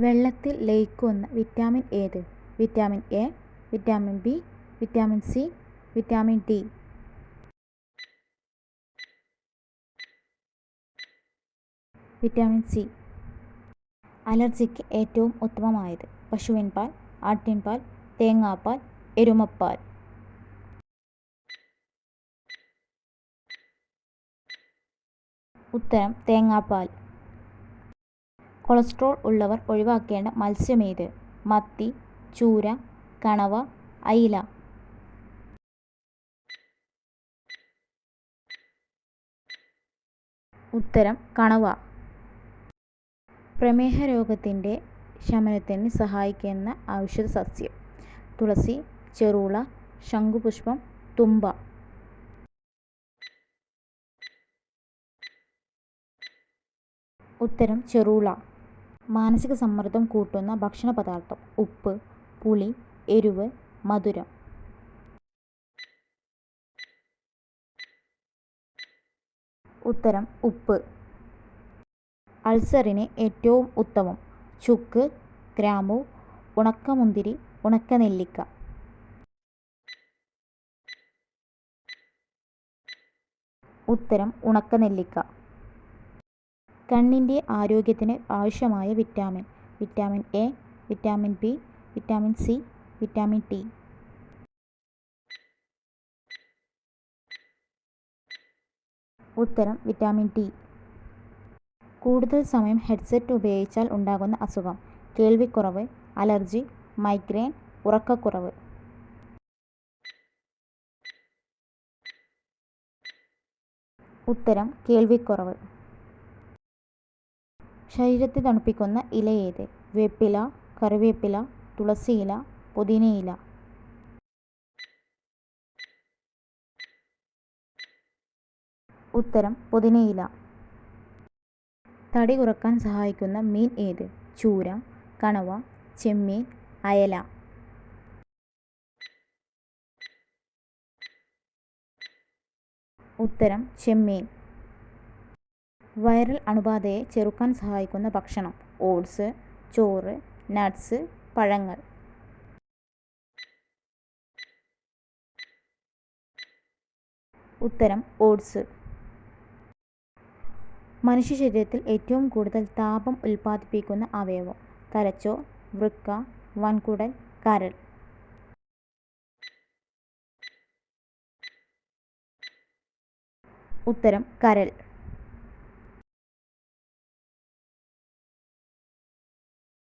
വെള്ളത്തിൽ ലയിക്കുന്ന വിറ്റാമിൻ ഏത്? Vitamin A vitamin B vitamin C vitamin D. Vitamin C. അലർജിക്ക് ഏറ്റവും ഉത്തമമായത് പശുവിൻ പാൽ ആട്ടിൻ പാൽ തേങ്ങാപ്പാൽ എരുമപ്പാൽ. ഉത്തരം തേങ്ങാപ്പാൽ. കൊളസ്ട്രോൾ ഉള്ളവർ ഒഴിവാക്കേണ്ട മത്സ്യമേത്? മത്തി ചൂര കണവ അയില. ഉത്തരം കണവ. പ്രമേഹ രോഗത്തിന്റെ ശമനത്തിന് സഹായിക്കുന്ന ഔഷധ സസ്യം. തുളസി ചെറുള ശംഖുപുഷ്പം തുമ്പ. ഉത്തരം ചെറുള. മാനസിക സമ്മർദ്ദം കൂട്ടുന്ന ഭക്ഷണ പദാർത്ഥം ഉപ്പ് പുളി എരിവ് മധുരം. ഉത്തരം ഉപ്പ്. അൾസറിന് ഏറ്റവും ഉത്തമം. ചുക്ക് ഗ്രാമ്പു ഉണക്കമുന്തിരി ഉണക്കനെല്ലിക്ക. ഉത്തരം ഉണക്കനെല്ലിക്ക. കണ്ണിന്റെ ആരോഗ്യത്തിന് ആവശ്യമായ vitamin vitamin A vitamin B vitamin C vitamin D. ഉത്തരം വിറ്റാമിൻ ടി. കൂടുതൽ സമയം ഹെഡ്സെറ്റ് ഉപയോഗിച്ചാൽ ഉണ്ടാകുന്ന അസുഖം കേൾവിക്കുറവ് അലർജി മൈഗ്രെയിൻ ഉറക്കക്കുറവ്. ഉത്തരം കേൾവിക്കുറവ്. ശരീരത്തെ തണുപ്പിക്കുന്ന ഇല ഏത്? വേപ്പില കറിവേപ്പില തുളസിയില പുതിനയില. ഉത്തരം പുതിനയില. തടി കുറയ്ക്കാൻ സഹായിക്കുന്ന മീൻ ഏത്? ചൂര കണവ ചെമ്മീൻ അയല. ഉത്തരം ചെമ്മീൻ. വൈറൽ അണുബാധയെ ചെറുക്കാൻ സഹായിക്കുന്ന ഭക്ഷണം ഓട്സ് ചോറ് നട്ട്സ് പഴങ്ങൾ. ഉത്തരം ഓട്സ്. മനുഷ്യ ശരീരത്തിൽ ഏറ്റവും കൂടുതൽ താപം ഉൽപ്പാദിപ്പിക്കുന്ന അവയവം തലച്ചോർ വൃക്ക വൻകുടൽ കരൾ. ഉത്തരം കരൾ.